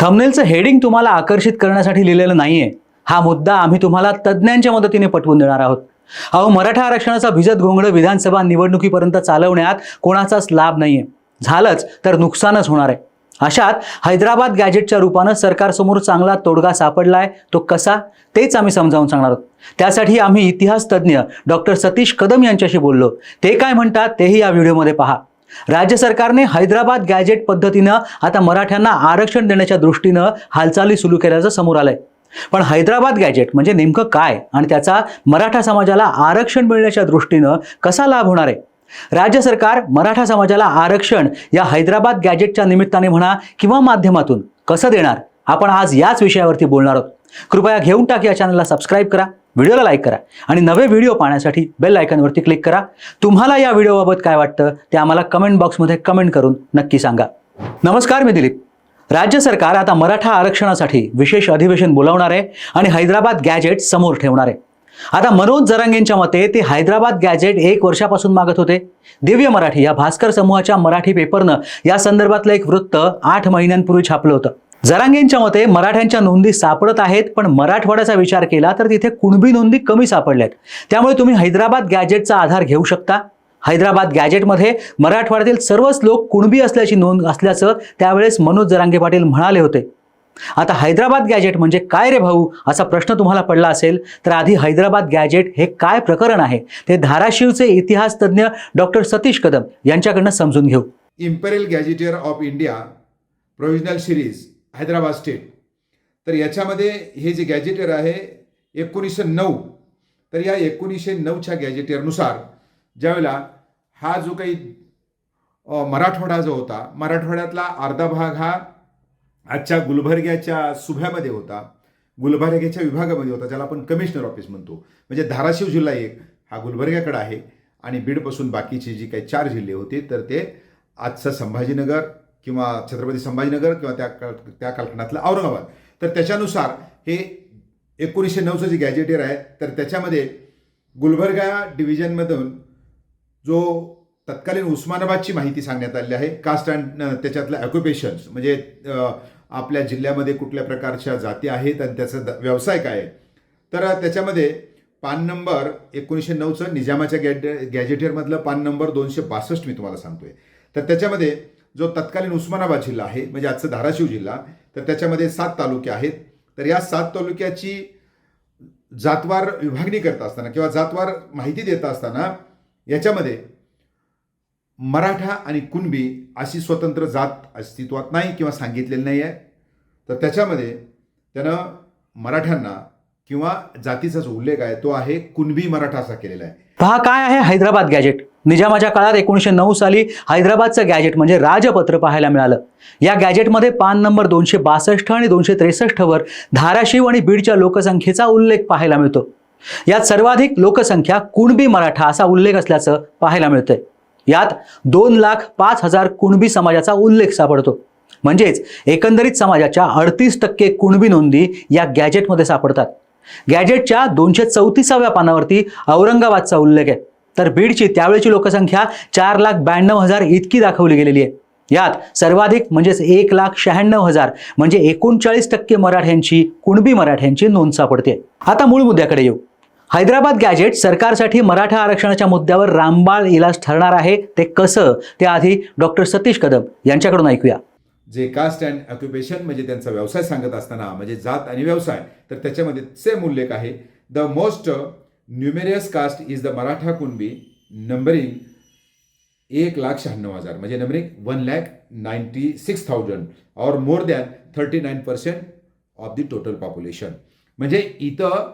थंबनेलचं heading तुम्हाला आकर्षित करण्यासाठी लिहिलेलं नाहीये. हा मुद्दा आम्ही तुम्हाला तज्ज्ञांच्या मदतीने पटवून देणार आहोत. अहो मराठा आरक्षणाचा भिजत घोंगड विधानसभा निवडणुकीपर्यंत चालवण्यात कोणाचाच लाभ नाहीये. झालंच तर नुकसानच होणार आहे. अशात हैदराबाद गॅजेटच्या रूपानं सरकारसमोर चांगला तोडगा सापडलाय तो कसा तेच आम्ही समजावून सांगणार आहोत. त्यासाठी आम्ही इतिहास तज्ज्ञ डॉक्टर सतीश कदम यांच्याशी बोललो. ते काय म्हणतात तेही या व्हिडिओमध्ये पहा. राज्य सरकारने हैदराबाद गॅजेट पद्धतीनं आता मराठ्यांना आरक्षण देण्याच्या दृष्टीनं हालचाली सुरू केल्याचं समोर आलंय. पण हैदराबाद गॅजेट म्हणजे नेमकं काय आणि त्याचा मराठा समाजाला आरक्षण मिळण्याच्या दृष्टीनं कसा लाभ होणार आहे? राज्य सरकार मराठा समाजाला आरक्षण या हैदराबाद गॅजेटच्या निमित्ताने म्हणा किंवा माध्यमातून कसं देणार? आपण आज याच विषयावरती बोलणार आहोत. कृपया घेऊन टाक या चॅनलला सबस्क्राईब करा. व्हिडिओला लाईक करा आणि नवे व्हिडिओ पाहण्यासाठी बेल आयकॉनवरती क्लिक करा. तुम्हाला या व्हिडिओबाबत काय वाटतं ते आम्हाला कमेंट बॉक्समध्ये कमेंट करून नक्की सांगा. नमस्कार मी दिलीप. राज्य सरकार आता मराठा आरक्षणासाठी विशेष अधिवेशन बोलावणार आहे आणि हैदराबाद गॅजेट समोर ठेवणार आहे. आता मनोज जरांगेंच्या मते ते हैदराबाद गॅजेट एक वर्षापासून मागत होते. दिव्य मराठी या भास्कर समूहाच्या मराठी पेपरनं या संदर्भातलं एक वृत्त आठ महिन्यांपूर्वी छापलं होतं. जरांगेंच्या मते मराठ्यांच्या नोंदी सापडत आहेत पण मराठवाड्याचा विचार केला तर तिथे कुणबी नोंदी कमी सापडल्यात. त्यामुळे तुम्ही हैदराबाद गॅजेटचा आधार घेऊ शकता. हैदराबाद गॅजेटमध्ये मराठवाड्यातील सर्वच लोक कुणबी असल्याची नोंद असल्याचं त्यावेळेस मनोज जरांगे पाटील म्हणाले होते. आता हैदराबाद गॅजेट म्हणजे काय रे भाऊ? असा प्रश्न तुम्हाला पडला असेल तर आधी हैदराबाद गॅजेट हे काय प्रकरण आहे? ते धाराशिवचे इतिहास तज्ज्ञ डॉक्टर सतीश कदम यांच्याकडनं समजून घेऊ. Imperial gazetteer of India provisional series Hyderabad state. तर याच्यामध्ये हे जे गॅजेटियर आहे एकोणीसशे नऊ तर या एकोणीसशे नऊच्या गॅजेटियरनुसार ज्यावेळेला हा जो काही मराठवाडा जो होता मराठवाड्यातला अर्धा भाग हा आजच्या गुलबर्ग्याच्या सुभ्यामध्ये होता. गुलबर्ग्याच्या विभागामध्ये होता ज्याला आपण कमिशनर ऑफिस म्हणतो. म्हणजे धाराशिव जिल्हा एक हा गुलबर्ग्याकडे आहे. आणि बीडपासून बाकीचे जी काही चार जिल्हे होते तर ते आजचं संभाजीनगर किंवा छत्रपती संभाजीनगर किंवा त्या काळ त्या कालखंडातलं औरंगाबाद. तर त्याच्यानुसार हे एकोणीसशे नऊचं जे गॅजेटियर आहे तर त्याच्यामध्ये गुलबर्गा डिव्हिजनमधून जो तत्कालीन उस्मानाबादची माहिती सांगण्यात आलेली आहे कास्ट अँड त्याच्यातलं ऑक्युपेशन्स म्हणजे आपल्या जिल्ह्यामध्ये कुठल्या प्रकारच्या जाती आहेत आणि त्याचा द- व्यवसाय काय आहे. तर त्याच्यामध्ये पान नंबर एकोणीसशे नऊचं निजामाच्या गॅड गॅजेटियरमधलं पान नंबर दोनशे बासष्ट मी तुम्हाला सांगतोय. तर त्याच्यामध्ये जो तत्कालीन उस्मानाबाद जिल्हा आहे म्हणजे आजचं धाराशिव जिल्हा तर त्याच्यामध्ये सात तालुके आहेत. तर या सात तालुक्याची जातवार विभागणी करत असताना किंवा जातवार माहिती देत असताना याच्यामध्ये मराठा आणि कुणबी अशी स्वतंत्र जात अस्तित्वात नाही किंवा सांगितलेली नाही आहे. तर त्याच्यामध्ये त्यानं मराठ्यांना किंवा जातीचा जो उल्लेख आहे तो आहे कुणबी मराठा असा केलेला आहे. पहा काय आहे? हैदराबाद गॅजेट निजामाच्या काळात एकोणीसशे नऊ साली हैदराबादचं गॅजेट म्हणजे राजपत्र पाहायला मिळालं. या गॅजेटमध्ये पान नंबर दोनशे बासष्ट आणि दोनशे त्रेसष्टवर धाराशिव आणि बीडच्या लोकसंख्येचा उल्लेख पाहायला मिळतो. यात सर्वाधिक लोकसंख्या कुणबी मराठा असा उल्लेख असल्याचं पाहायला मिळतंय. यात दोन लाख पाच हजार कुणबी समाजाचा उल्लेख सापडतो. म्हणजेच एकंदरीत समाजाच्या अडतीस टक्के कुणबी नोंदी या गॅजेटमध्ये सापडतात. गॅजेटच्या दोनशे चौतीसाव्या पानावरती औरंगाबादचा उल्लेख आहे. तर बीडची त्यावेळची लोकसंख्या चार लाख ब्याण्णव हजार इतकी दाखवली गेलेली आहे. यात सर्वाधिक म्हणजेच एक लाख शहाण्णव हजार म्हणजे एकोणचाळीस टक्के मराठ्यांची कुणबी मराठ्यांची नोंद सापडते. आता मूळ मुद्द्याकडे येऊ. हैदराबाद गॅजेट सरकारसाठी मराठा आरक्षणाच्या मुद्द्यावर रामबाळ इलाज ठरणार आहे ते कसं? ते आधी डॉक्टर सतीश कदम यांच्याकडून ऐकूया. जे कास्ट अँड ऑक्युपेशन म्हणजे त्यांचा व्यवसाय सांगत असताना म्हणजे जात आणि व्यवसाय तर त्याच्यामध्ये सेम उल्लेख आहे. The most numerous caste is the Maratha Kunbi numbering एक लाख शहाण्णव हजार म्हणजे numbering one lakh ninety six thousand or more than thirty nine percent of the total population म्हणजे इथं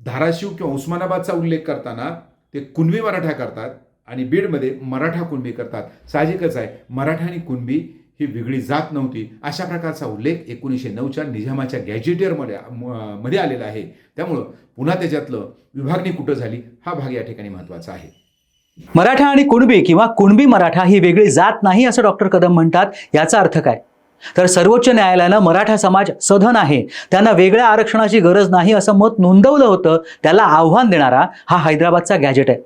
धाराशिव किंवा उस्मानाबादचा उल्लेख करताना ते कुणबी मराठा करतात आणि बीडमध्ये मराठा कुणबी करतात. साहजिकच आहे मराठा आणि कुणबी ही वेगळी जात नव्हती. अशा प्रकारचा उल्लेख एकोणीसशे नऊच्या निजामाच्या गॅजेटियरमध्ये मध्ये आलेला आहे. त्यामुळं पुन्हा त्याच्यातलं विभागणी कुठं झाली? हा भाग या ठिकाणी महत्त्वाचा आहे. मराठा आणि कुणबी किंवा कुणबी मराठा ही वेगळी जात नाही असं डॉक्टर कदम म्हणतात याचा अर्थ काय? तर सर्वोच्च न्यायालयानं मराठा समाज सधन आहे. त्यांना वेगळ्या आरक्षणाची गरज नाही असं मत नोंदवलं होतं. त्याला आव्हान देणारा हा हैदराबादचा गॅजेट आहे.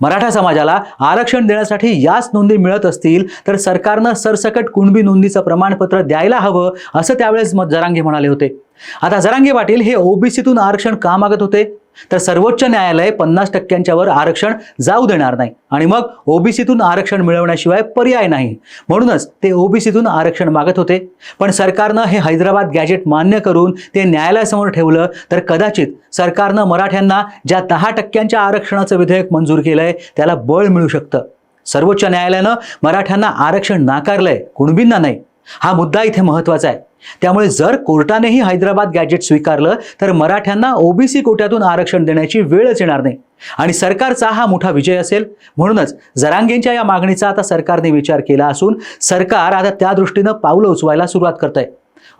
मराठा समाजाला आरक्षण देण्यासाठी याच नोंदी मिळत असतील तर सरकारनं सरसकट कुणबी नोंदीचं प्रमाणपत्र द्यायला हवं असं त्यावेळेस मत जरांगे म्हणाले होते. आता जरांगे पाटील हे ओबीसीतून आरक्षण का मागत होते? तर सर्वोच्च न्यायालय पन्नास टक्क्यांच्यावर आरक्षण जाऊ देणार नाही. आणि मग ओबीसीतून आरक्षण मिळवण्याशिवाय पर्याय नाही. म्हणूनच ते ओबीसीतून आरक्षण मागत होते. पण सरकारनं हे हैदराबाद गॅजेट मान्य करून ते न्यायालयासमोर ठेवलं तर कदाचित सरकारनं मराठ्यांना ज्या दहा टक्क्यांच्या आरक्षणाचं विधेयक मंजूर केलंय त्याला बळ मिळू शकतं. सर्वोच्च न्यायालयानं मराठ्यांना आरक्षण नाकारलंय कुणबींना नाही. हा मुद्दा इथे महत्त्वाचा आहे. त्यामुळे जर कोर्टानेही हैदराबाद गॅजेट स्वीकारलं तर मराठ्यांना ओबीसी कोट्यातून आरक्षण देण्याची वेळच येणार नाही. आणि सरकारचा हा मोठा विजय असेल म्हणूनच जरांगेंच्या या मागणीचा आता सरकारने विचार केला असून सरकार आता त्या दृष्टीनं पावलं उचवायला सुरुवात करत आहे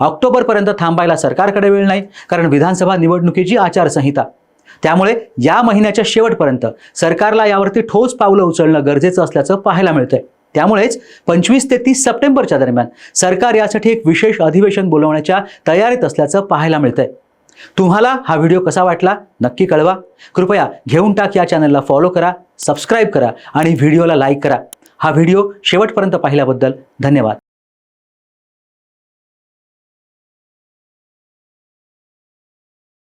ऑक्टोबरपर्यंत थांबायला सरकारकडे वेळ नाही कारण विधानसभा निवडणुकीची आचारसंहिता. त्यामुळे या महिन्याच्या शेवटपर्यंत सरकारला यावरती ठोस पावलं उचलणं गरजेचं असल्याचं पाहायला मिळतंय. त्यामुळेच पंचवीस ते तीस सप्टेंबरच्या दरम्यान सरकार यासाठी एक विशेष अधिवेशन बोलवण्याच्या तयारीत असल्याचं पाहायला मिळतंय. तुम्हाला हा व्हिडिओ कसा वाटला नक्की कळवा. कृपया घेऊन टाक या चॅनलला फॉलो करा सबस्क्राईब करा आणि व्हिडिओला लाईक करा. हा व्हिडिओ शेवटपर्यंत पाहिल्याबद्दल धन्यवाद.